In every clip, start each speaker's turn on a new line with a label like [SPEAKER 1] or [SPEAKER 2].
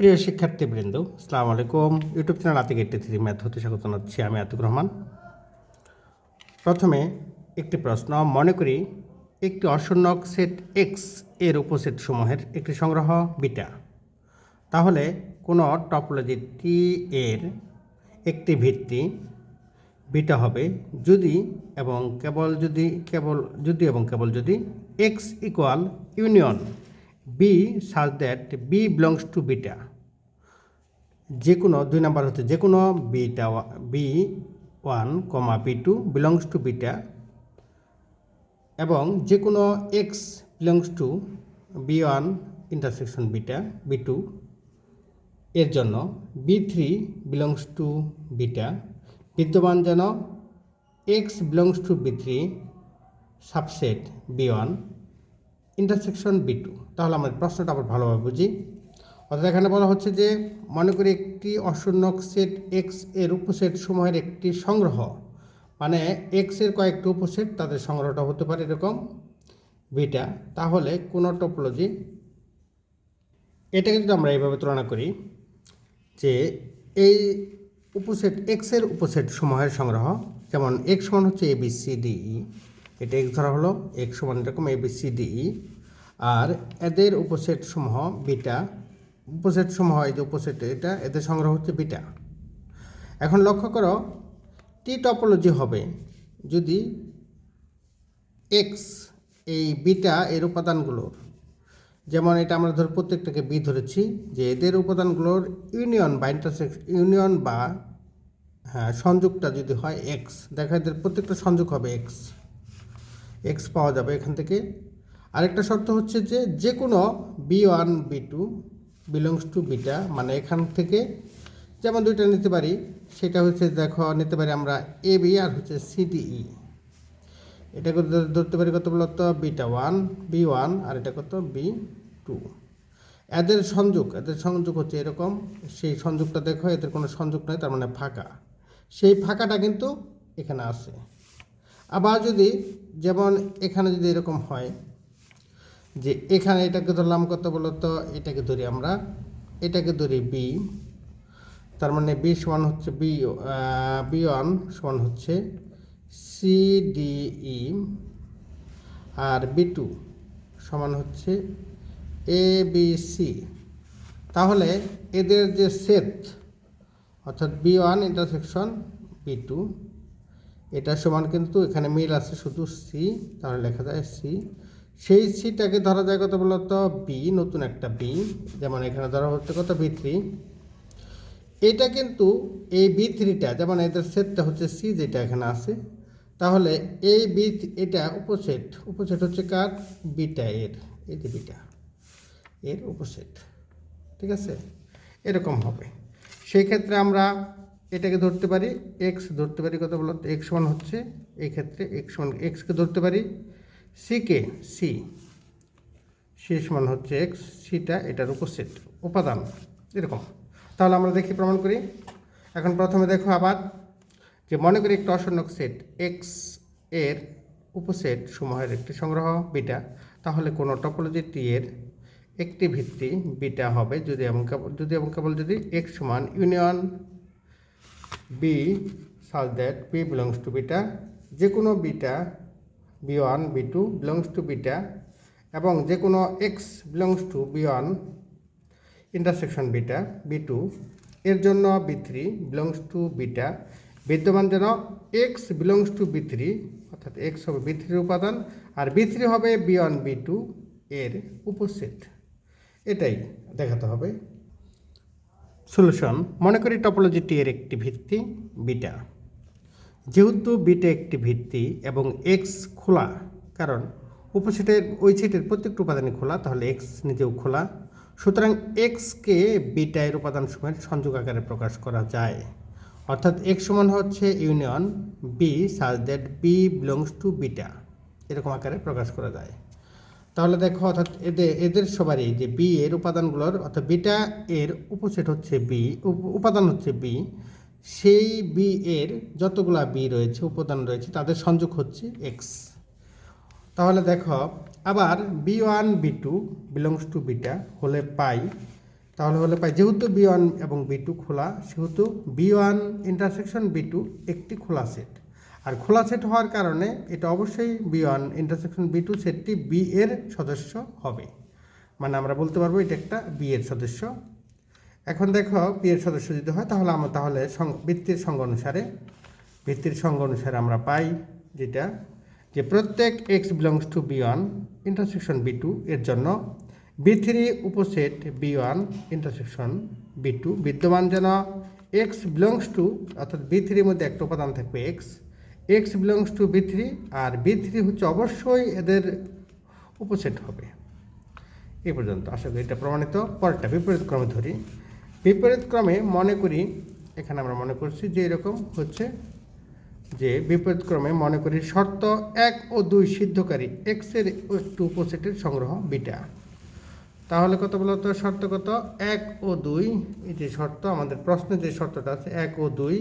[SPEAKER 1] প্রিয় শিক্ষার্থীবৃন্দ, আসসালামু আলাইকুম। YouTube channel Atik eighty three math হতে স্বাগত জানাচ্ছি আমি আতিক রহমান। প্রথমে একটি প্রশ্ন, মনে করি একটি অশূন্যক সেট এক্সের উপসেট সমূহের একটি সংগ্রহ, বিটা। তাহলে কোনো টপোলজি টি এর একটি ভিত্তি বিটা হবে যদি এবং কেবল যদি কেবল যদি এবং কেবল যদি X equal union B such that B belongs to beta যে কোনো দুই নাম্বার হচ্ছে যে কোনো beta B one comma B two belongs to beta এবং যে কোনো X belongs to B one intersection beta B two এর জন্য B three belongs to beta বিদ্যমান যেন X belongs to B three subset B one intersection B two তাহলে আমাদের প্রশ্নটা আবার ভালোভাবে বুঝি। অর্থাৎ এখানে বলা হচ্ছে যে, মনে করি একটি অশূন্যক সেট এক্সের উপসেট সমূহের একটি সংগ্রহ। মানে এক্সের কয়েকটি উপসেট তাদের সংগ্রহটা হতে পারে এরকম। বিটা, তাহলে কোনো টপোলজি এটাকে যদি আমরা এইভাবে তুলনা করি, যে এই উপসেট এক্সের উপসেট সমূহের সংগ্রহ, যেমন এক্স সমান হচ্ছে এ বি সি ডি এটা এক্স ধরা হলো এক্স সমান এরকম এ বি সি ডি আর এদের উপসেট সমূহ বিটা, উপসেট সমূহ এই যে উপসেট এটা, এদের সংগ্রহ হচ্ছে বিটা। এখন লক্ষ্য করো, টি টপোলজি হবে যদি এক্স, এই বিটা এর উপাদানগুলোর, যেমন এটা আমরা ধর প্রত্যেকটাকে বি ধরেছি, যে এদের উপাদানগুলোর ইউনিয়ন বা ইন্টারসেক্স ইউনিয়ন বা হ্যাঁ সংযোগটা যদি হয় এক্স, দেখা এদের প্রত্যেকটা সংযোগ হবে এক্স। এক্স পাওয়া যাবে এখান থেকে আরেকটা শর্ত হচ্ছে যে যে কোনো B one B two belongs to beta মানে এখান থেকে যেমন দুইটা নিতে পারি, সেটা হচ্ছে দেখো, নিতে পারি আমরা এ বি আর হচ্ছে সিডিই এটাকে ধর- ধরতে পারি কত বলতো? বিটা ওয়ান বি ওয়ান আর এটা কত? বি টু এদের সংযোগ এদের সংযোগ হচ্ছে এরকম, সেই সংযোগটা দেখো, এদের কোনো সংযোগ নেই তার মানে ফাঁকা। সেই ফাঁকাটা কিন্তু এখানে আছে। আবার যদি যেমন এখানে যদি এরকম হয় যে এখানে এটাকে ধরলাম কত বলতো এটাকে ধরি আমরা, এটাকে ধরি বি তার মানে বি সমান হচ্ছে বি বি ওয়ান সমান হচ্ছে সি ডি ই আর বি টু সমান হচ্ছে এ বি সি তাহলে এদের যে সেট অর্থাৎ B one intersection B two এটা সমান কিন্তু এখানে মিল আছে শুধু সি তাহলে লেখা যায় সি সেই সিটাকে ধরা যায় কত বলতো? বি নতুন একটা বি যেমন এখানে ধরা হচ্ছে কত? বি থ্রি এটা কিন্তু এই বি থ্রিটা যেমন এদের সেটটা হচ্ছে সি যেটা এখানে আছে, তাহলে এই বি এটা উপসেট উপসেট হচ্ছে কার? বিটা এর, এই যে বিটা এর উপসেট ঠিক আছে? এরকম হবে। সেই ক্ষেত্রে আমরা এটাকে ধরতে পারি এক্স ধরতে পারি কত বলতো? এক্স সমান হচ্ছে, এই ক্ষেত্রে এক্স সমান এক্সকে ধরতে পারি সিকে সি সি সমান হচ্ছে এক্স সিটা এটার উপসেট উপাদান, এরকম। তাহলে আমরা দেখি, প্রমাণ করি। এখন প্রথমে দেখো আবার যে মনে করি একটা অশূন্যক সেট এক্সের উপসেট সমূহের একটি সংগ্রহ, বিটা। তাহলে কোনো টপোলজি টি এর একটি ভিত্তি বিটা হবে যদি এবং কেবল যদি এবং কেবল যদি এক্স সমান union B such that B belongs to beta. যে কোনো beta B one B two belongs to beta এবং যে কোনো X belongs to B one intersection beta B two এর জন্য B three belongs to beta বিদ্যমান যেন X belongs to B three অর্থাৎ এক্স হবে বি থ্রির উপাদান আর বি থ্রি হবে বি ওয়ান বি টু এর উপসেট এটাই দেখাতে হবে। সলিউশন মনে করি টপোলজি টি এর একটি ভিত্তি বিটা যেহেতু বিটা একটি ভিত্তি এবং এক্স খোলা, কারণ উপসেটের ওই সেটের প্রত্যেকটি উপাদানই খোলা, তাহলে এক্স নিজেও খোলা। সুতরাং এক্সকে বিটা এর উপাদান সময়ের সংযোগ আকারে প্রকাশ করা যায়। অর্থাৎ এক্স সমান হচ্ছে union B such that B belongs to beta এরকম আকারে প্রকাশ করা যায়। তাহলে দেখো, অর্থাৎ এদের এদের সবারই যে বি এর উপাদানগুলোর, অর্থাৎ বিটা এর উপসেট হচ্ছে বি উপাদান হচ্ছে বি সেই বি এর যতগুলা বি রয়েছে, উপাদান রয়েছে, তাদের সংযোগ হচ্ছে এক্স তাহলে দেখো, আবার B one B two belongs to beta হলে পাই। তাহলে হলে পাই। যেহেতু বি ওয়ান এবং বি টু খোলা, সেহেতু B one intersection B two একটি খোলা সেট আর খোলা সেট হওয়ার কারণে এটা অবশ্যই B one intersection B two সেটটি বি এর সদস্য হবে। মানে আমরা বলতে পারব এটা একটা বি এর সদস্য এখন দেখো বি এর সদস্য যদি হয়, তাহলে আমরা তাহলে বৃত্তির সঙ্গ অনুসারে ভিত্তির সঙ্গ অনুসারে আমরা পাই যেটা, যে প্রত্যেক X belongs to B one intersection B two এর জন্য বি থ্রি উপসেট B one intersection B two বিদ্যমান যেন এক্স বিলংস টু অর্থাৎ বি থ্রির মধ্যে একটা উপাদান থাকবে X X belongs to B three R B three হচ্ছে অবশ্যই এদের উপসেট হবে। এই পর্যন্ত, আশা করি এটা প্রমাণিত। পরেরটা বিপরীত ক্রমে ধরি। বিপরীত ক্রমে মনে করি, এখানে আমরা মনে করছি যে এরকম হচ্ছে, যে বিপরীত ক্রমে মনে করি শর্ত এক ও দুই সিদ্ধকারী এক্সের একটু উপসেটের সংগ্রহ বিটা। তাহলে কত বলতো শর্ত কত? এক ও দুই, এই যে শর্ত, আমাদের প্রশ্নে যে শর্তটা আছে, এক ও দুই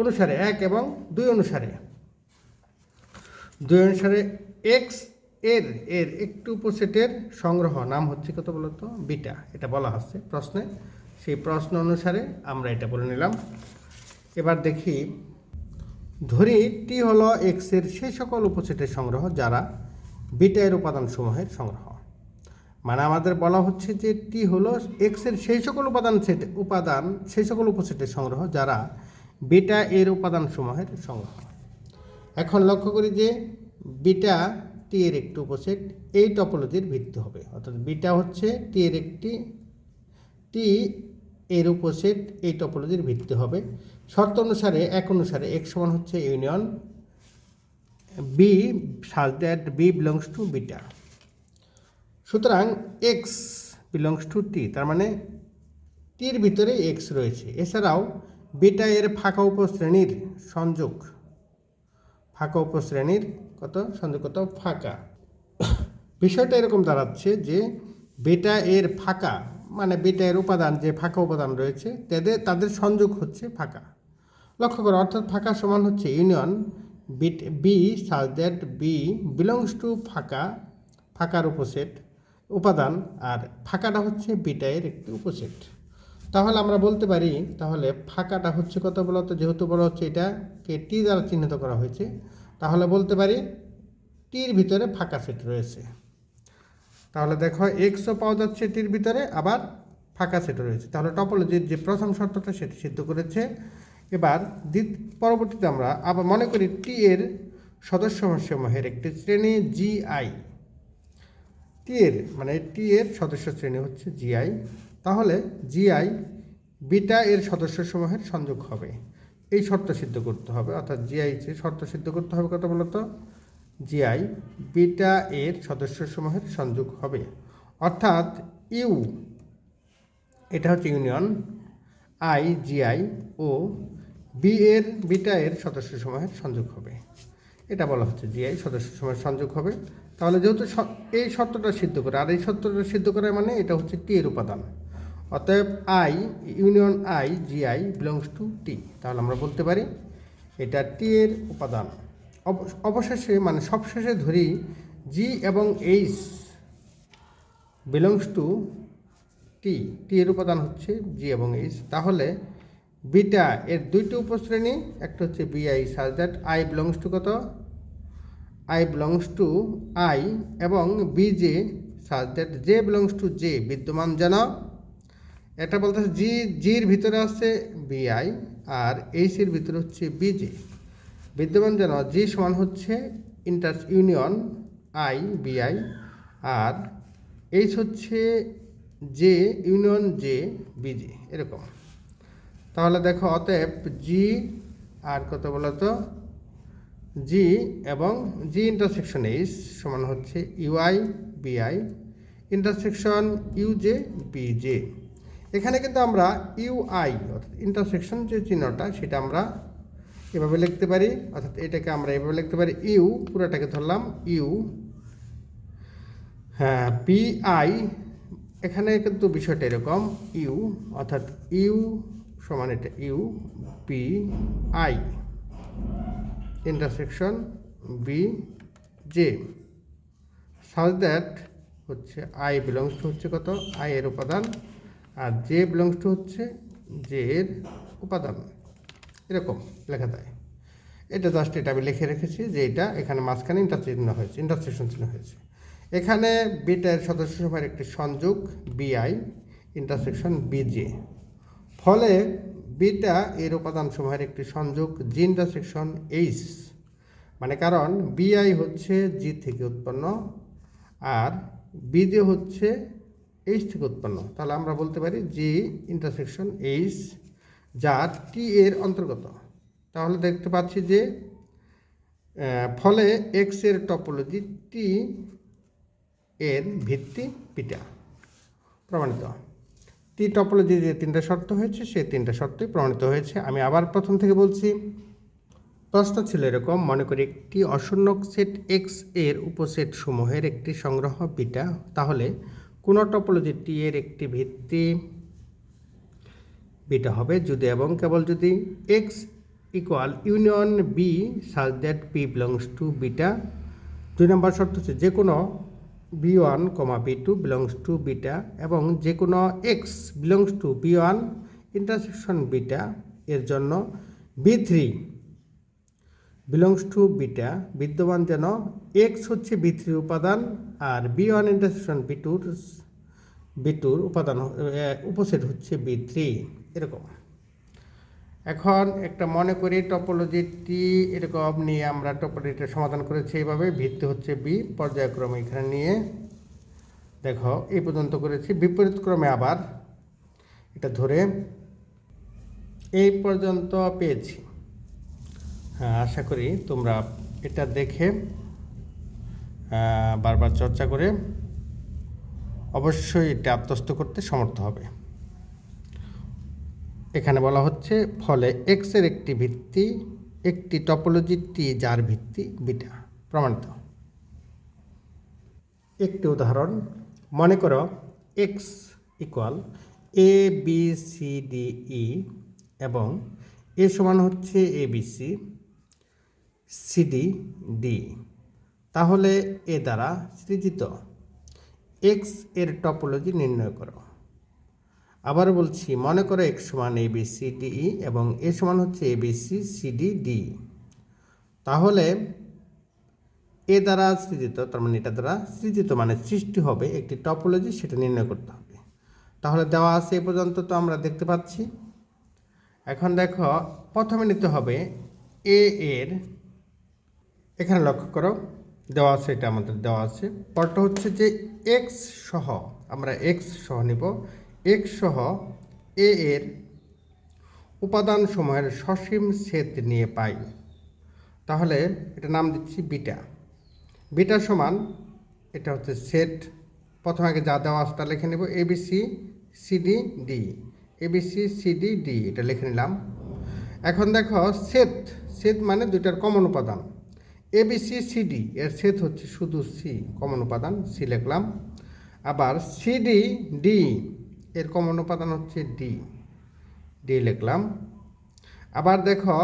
[SPEAKER 1] অনুসারে এক এবং দুই অনুসারে। দুই অনুসারে এক্সের এর একটু উপসেটের সংগ্রহ, নাম হচ্ছে কত বলতো বিটা, এটা বলা হচ্ছে প্রশ্নে। সেই প্রশ্ন অনুসারে আমরা এটা বলে নিলাম। এবার দেখি, ধরি টি হল এক্সের সেই সকল উপসেটের সংগ্রহ যারা বিটা এর উপাদান সমূহের সংগ্রহ। মানে আমাদের বলা হচ্ছে যে টি হলো এক্সের সেই সকল উপাদান সেট, উপাদান সেই সকল উপসেটের সংগ্রহ যারা বিটা এর উপাদান সমূহের সংগ্রহ। এখন লক্ষ্য করি যে বিটা টি এর একটি উপসেট এই টপোলজির ভিত্তি হবে। অর্থাৎ বিটা হচ্ছে টি এর একটি টি এর উপসেট এই টপোলজির ভিত্তি হবে। শর্ত অনুসারে, এক অনুসারে এক সমান হচ্ছে union B such that B belongs to beta সুতরাং এক্স বিলংস টু টি তার মানে টির ভিতরে এক্স রয়েছে। এছাড়াও বিটা এর ফাঁকা উপশ্রেণীর সংযোগ। ফাঁকা উপশ্রেণীর কত? সংযোগ কত? ফাঁকা। বিষয়টা এরকম দাঁড়াচ্ছে যে বেটা এর ফাঁকা মানে বেটা এর উপাদান যে ফাঁকা উপাদান রয়েছে, তাদের তাদের সংযোগ হচ্ছে ফাঁকা। লক্ষ্য করো, অর্থাৎ ফাঁকা সমান হচ্ছে union beat B such that B belongs to ফাঁকা, ফাঁকার উপসেট উপাদান, আর ফাঁকাটা হচ্ছে বিটা এর একটি উপসেট। তাহলে আমরা বলতে পারি, তাহলে ফাঁকাটা হচ্ছে কত বলতো? যেহেতু বলা হচ্ছে এটাকে টি দ্বারা চিহ্নিত করা হয়েছে, তাহলে বলতে পারি টির ভিতরে ফাঁকা সেট রয়েছে। তাহলে দেখো এক্সও পাওয়া যাচ্ছে এটির ভিতরে, আবার ফাঁকা সেট রয়েছে। তাহলে টপোলজির যে প্রথম শর্তটা সেটি সিদ্ধ করেছে। এবার দ্বিত- পরবর্তীতে আমরা আবার মনে করি টি এর সদস্য সমূহের একটি শ্রেণি জিআই টি এর মানে টি এর সদস্য শ্রেণি হচ্ছে জিআই তাহলে জিআই বিটা এর সদস্য সমূহের সংযোগ হবে। এই শর্ত সিদ্ধ করতে হবে, অর্থাৎ জিআই শর্ত সিদ্ধ করতে হবে কত বলতো? জিআই বিটা এর সদস্য সমূহের সংযোগ হবে। অর্থাৎ ইউ, এটা হচ্ছে ইউনিয়ন, আই, জিআই ও বি এর, বিটা এর সদস্য সমূহের সংযোগ হবে। এটা বলা হচ্ছে জিআই সদস্য সময়ের সংযোগ হবে। তাহলে যেহেতু এই শর্তটা সিদ্ধ করে, আর এই শর্তটা সিদ্ধ করে মানে এটা হচ্ছে টি এর উপাদান। অতএব I, union I, GI belongs to T. তাহলে আমরা বলতে পারি এটা টি এর উপাদান। অবশেষে মানে সবশেষে ধরি জি এবং H belongs to T T এর উপাদান হচ্ছে জি এবং এইচ তাহলে, বিটা এর দুইটি উপশ্রেণী, একটা হচ্ছে BI such that I belongs to কত? আই বিলংস টু আই এবং BJ such that J belongs to J বিদ্যমান যেন এটা বলতে জি জির ভিতরে আছে বিআই আর এইচের ভিতরে হচ্ছে বিজে বিদ্যমান যেন জি সমান হচ্ছে ইন্টার ইউনিয়ন আই বিআই আর এইচ হচ্ছে জে, ইউনিয়ন জে বিজে এরকম। তাহলে দেখো অতএব জি, আর কত বলতো জি এবং জি ইন্টারসেকশন এইচ সমান হচ্ছে ইউআই বিআই ইন্টারসেকশন ইউজে বিজে এখানে কিন্তু আমরা ইউআই অর্থাৎ ইন্টারসেকশন যে চিহ্নটা, সেটা আমরা এভাবে লিখতে পারি, অর্থাৎ এটাকে আমরা এভাবে লিখতে পারি, ইউ, পুরোটাকে ধরলাম, ইউ হ্যাঁ পিআই এখানে কিন্তু বিষয়টা এরকম, ইউ, অর্থাৎ ইউ সমান এটা, U, P I intersection B J such that হচ্ছে আই বিলংস টু হচ্ছে কত? আই এর উপাদান, আর জে বিলংস টু হচ্ছে জে এর উপাদান। এরকম লেখা যায় এটা জাস্ট এটা আমি লিখে রেখেছি যে এটা এখানে মাঝখানে ইন্টারচিহ্ন হয়েছে ইন্টারসেকশন চিহ্ন হয়েছে। এখানে বিটার সদস্য সময়ের একটি সংযোগ বিআই ইন্টারসেকশন বিজে ফলে বিটা এর উপাদান সময়ের একটি সংযোগ জি ইন্টারসেকশন এইচ মানে কারণ বিআই হচ্ছে জি থেকে উৎপন্ন আর বিজে হচ্ছে এইচ থেকে উৎপন্ন। তাহলে আমরা বলতে পারি জি ইন্টারসেকশন এইচ যা টি এর অন্তর্গত। তাহলে দেখতে পাচ্ছি যে ফলে এক্সের টপোলজি টি এর ভিত্তি পিটা প্রমাণিত। টি টপোলজি যে তিনটা শর্ত হয়েছে সেই তিনটা শর্তই প্রমাণিত হয়েছে। আমি আবার প্রথম থেকে বলছি, প্রশ্ন ছিল এরকম, মনে করি একটি অশূন্যক সেট এক্সের উপসেট সমূহের একটি সংগ্রহ বিটা তাহলে কোন টপোলজি টি এর একটি ভিত্তি বিটা হবে যদি এবং কেবল যদি X equal union B such that P belongs to beta দুই নম্বর শর্ত হচ্ছে যে কোনো B one comma B two belongs to beta এবং যে কোনো X belongs to B one intersection beta এর জন্য B three belongs to beta বিদ্যমান যেন এক্স হচ্ছে বি থ্রি উপাদান আর বি ওয়ান ইন্টারসেকশন বি টুর বি টুর উপাদান উপসেট হচ্ছে বি থ্রি এরকম। এখন একটা মনে করি টপোলজিটি এরকম নিয়ে আমরা টপোলজিটা সমাধান করেছি এইভাবে, ভিত্তি হচ্ছে বি পর্যায়ক্রমে এখানে নিয়ে। দেখো, এই পর্যন্ত করেছি। বিপরীত ক্রমে আবার, এটা ধরে এই পর্যন্ত পেয়েছি। হ্যাঁ আশা করি তোমরা এটা দেখে বারবার চর্চা করে অবশ্যই এটা আত্মস্থ করতে সমর্থ হবে। এখানে বলা হচ্ছে, ফলে এক্সের একটি ভিত্তি, একটি টপোলজি টি যার ভিত্তি বিটা, প্রমাণিত। একটি উদাহরণ, মনে করো X equal A B C D E এবং এ সমান হচ্ছে A B C CD D তাহলে এ দ্বারা সৃজিত। এক্সের টপোলজি নির্ণয় করো। আবার বলছি, মনে করো এক্স সমান A B C D E এবং এ সমান হচ্ছে A B C C D D তাহলে এ দ্বারা সৃজিত, তার মানে এটা দ্বারা সৃজিত মানে সৃষ্টি হবে একটি টপোলজি সেটা নির্ণয় করতে হবে। তাহলে দেওয়া আছে এ পর্যন্ত তো আমরা দেখতে পাচ্ছি। এখন দেখো, প্রথমে নিতে হবে এ এর, এখানে লক্ষ্য করো, দেওয়া আছে, এটা আমাদের দেওয়া আছে। পরটা হচ্ছে যে এক্স সহ, আমরা এক্স সহ নিব। এক্স সহ এ এর উপাদান সময়ের সসীম সেট নিয়ে পাই। তাহলে এটা নাম দিচ্ছি বিটা। বিটা সমান, এটা হচ্ছে সেট প্রথমে আগে যা দেওয়া আছে তা লিখে নেব। ABC CD D ABC CD D এটা লিখে নিলাম। এখন দেখো সেট সেট মানে দুইটার কমন উপাদান। এবিসি সিডি এর সেট হচ্ছে শুধু সি, কমন উপাদান, সি লিখলাম। আবার সিডি ডি এর কমন উপাদান হচ্ছে ডি ডি লিখলাম। আবার দেখো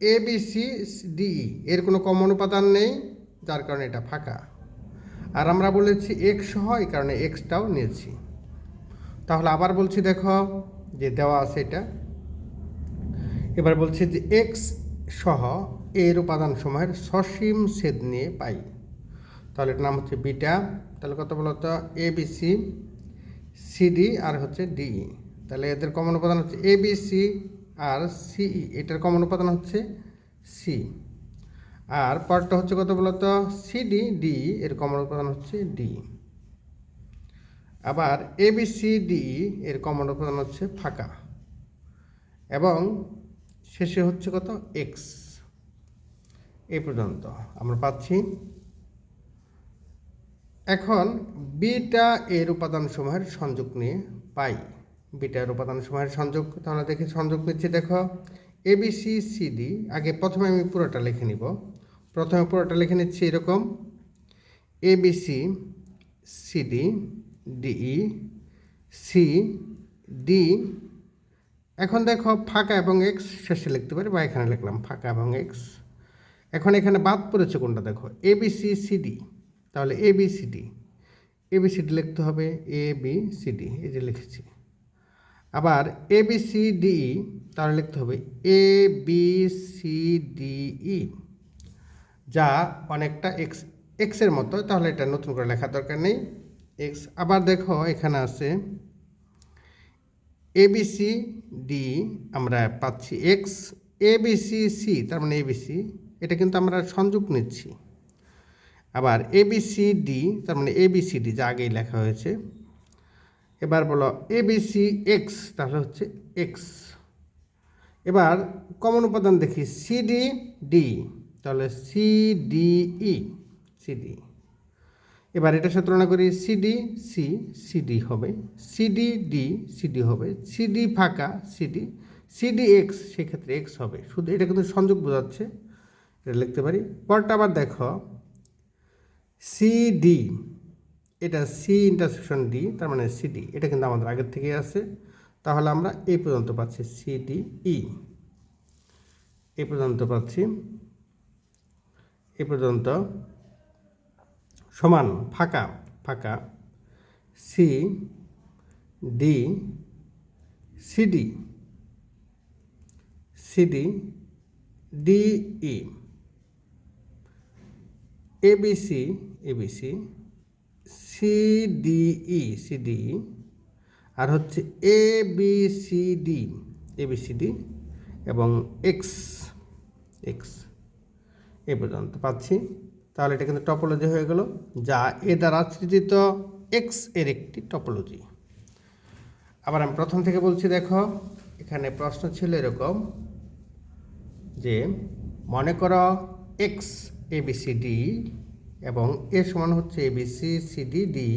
[SPEAKER 1] এ বি সি ডি এর কোনো কমন উপাদান নেই, যার কারণে এটা ফাঁকা। আর আমরা বলেছি এক্স সহ, এই কারণে এক্সটাও নিয়েছি। তাহলে আবার বলছি দেখো, যে দেওয়া আছে এটা। এবার বলছি যে এক্স সহ এর উপাদান সময়ের সসীম ছেদ নিয়ে পাই। তাহলে এটার নাম হচ্ছে বিটা। তাহলে কত বলতো এ বি সি সিডি আর হচ্ছে ডি তাহলে এদের কমন উপাদান হচ্ছে এ বি সি আর সিই এটার কমন উপাদান হচ্ছে সি আর পরটা হচ্ছে কত বলতো? সিডি ডি এর কমন উপাদান হচ্ছে ডি আবার এ বি সি ডি এর কমন উপাদান হচ্ছে ফাঁকা। এবং শেষে হচ্ছে কত? এক্স এই পর্যন্ত আমরা পাচ্ছি। এখন বিটা এর উপাদান সমূহের সংযোগ নিয়ে পাই। বিটার উপাদান সমূহের সংযোগ, তাহলে দেখি সংযোগ নিচ্ছি, দেখো এবিসি সিডি আগে প্রথমে আমি পুরোটা লিখে নিব। প্রথমে পুরোটা লিখে নিচ্ছি এরকম। ABC CD DE C D এখন দেখো ফাঁকা এবং এক্স শেষে লিখতে পারি বা এখানে লিখলাম ফাঁকা এবং এক্স এখন এখানে বাদ পড়েছে কোনটা, দেখো। এ বি সি সিডি তাহলে A B C D A B C D লিখতে হবে এ বি সি ডি এই যে লিখেছি। আবার A B C D E তাহলে লিখতে হবে A B C D E যা অনেকটা এক্স এক্সের মতো, তাহলে এটা নতুন করে লেখার দরকার নেই। এক্স আবার দেখো এখানে আছে এবিসি ডি আমরা পাচ্ছি এক্স এ এবিসি সি তার মানে এবিসি এটা কিন্তু আমরা সংযোগ নিচ্ছি। আবার এবিসি ডি তার মানে এবিসিডি যা আগেই লেখা হয়েছে। এবার বলো এবিসি এক্স তাহলে হচ্ছে এক্স এবার কমন উপাদান দেখি সিডি ডি তাহলে সিডিই সিডি এবার এটার সাথে তুলনা করি সিডি সি সিডি হবে। সিডি ডি সিডি হবে। সিডি ফাঁকা সিডি সিডি এক্স সেক্ষেত্রে এক্স হবে। শুধু এটা কিন্তু সংযোগ বোঝাচ্ছে, এটা লিখতে পারি। পরটা আবার দেখো সিডি এটা সি ইন্টারসেকশন ডি তার মানে সিডি এটা কিন্তু আমাদের আগের থেকেই আছে। তাহলে আমরা এই পর্যন্ত পাচ্ছি সিডি ই এই পর্যন্ত পাচ্ছি, এই পর্যন্ত সমান, ফাঁকা ফাঁকা। C D CD CD DE ABC ABC CDE CDE আর হচ্ছে A B C D A B C D এবং এক্স এক্স এ পর্যন্ত পাচ্ছি। তাহলে এটা কিন্তু টপোলজি হয়ে গেল, যা এ দ্বারা সৃজিত এক্সের একটি টপোলজি আবার আমি প্রথম থেকে বলছি, দেখো, এখানে প্রশ্ন ছিল এরকম যে মনে করো এক্স এবিসিডি এবং এ সমান হচ্ছে এবিসি সিডি ডি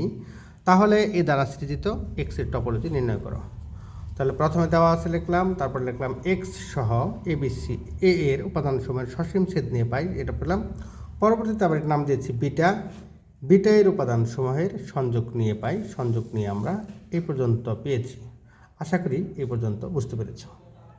[SPEAKER 1] তাহলে এ দ্বারা সৃজিত এক্সের টপোলজি নির্ণয় করো। তাহলে প্রথমে দেওয়া আছে লিখলাম, তারপর লিখলাম এক্স সহ এবিসি এ এর উপাদান সময়ের সসীম ছেদ নিয়ে পাই, এটা পেলাম। পরবর্তীতে আবার নাম দিয়েছি বিটা। বিটা এর উপাদান সমূহের সংযোগ নিয়ে পাই, সংযোগ নিয়ে আমরা এই পর্যন্ত পেয়েছি। আশা করি এই পর্যন্ত বুঝতে পেরেছ।